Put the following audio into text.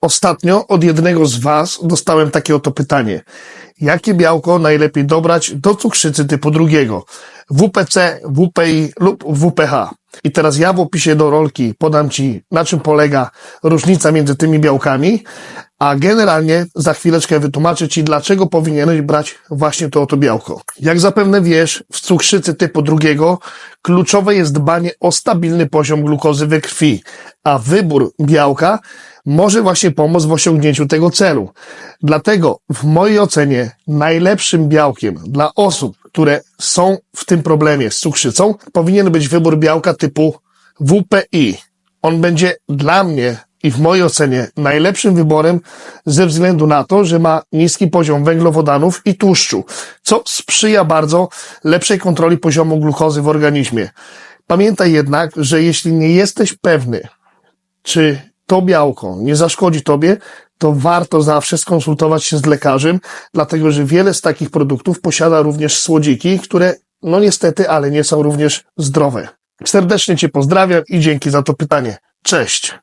Ostatnio od jednego z Was dostałem takie oto pytanie. Jakie białko najlepiej dobrać do cukrzycy typu drugiego? WPC, WPI lub WPH. I teraz ja w opisie do rolki podam Ci, na czym polega różnica między tymi białkami, a generalnie za chwileczkę wytłumaczę Ci, dlaczego powinieneś brać właśnie to oto białko. Jak zapewne wiesz, w cukrzycy typu drugiego kluczowe jest dbanie o stabilny poziom glukozy we krwi, a wybór białka może właśnie pomóc w osiągnięciu tego celu. Dlatego w mojej ocenie najlepszym białkiem dla osób, które są w tym problemie z cukrzycą, powinien być wybór białka typu WPI. On będzie dla mnie i w mojej ocenie najlepszym wyborem ze względu na to, że ma niski poziom węglowodanów i tłuszczu, co sprzyja bardzo lepszej kontroli poziomu glukozy w organizmie. Pamiętaj jednak, że jeśli nie jesteś pewny, czy to białko nie zaszkodzi tobie, to warto zawsze skonsultować się z lekarzem, dlatego że wiele z takich produktów posiada również słodziki, które no niestety, ale nie są również zdrowe. Serdecznie Cię pozdrawiam i dzięki za to pytanie. Cześć!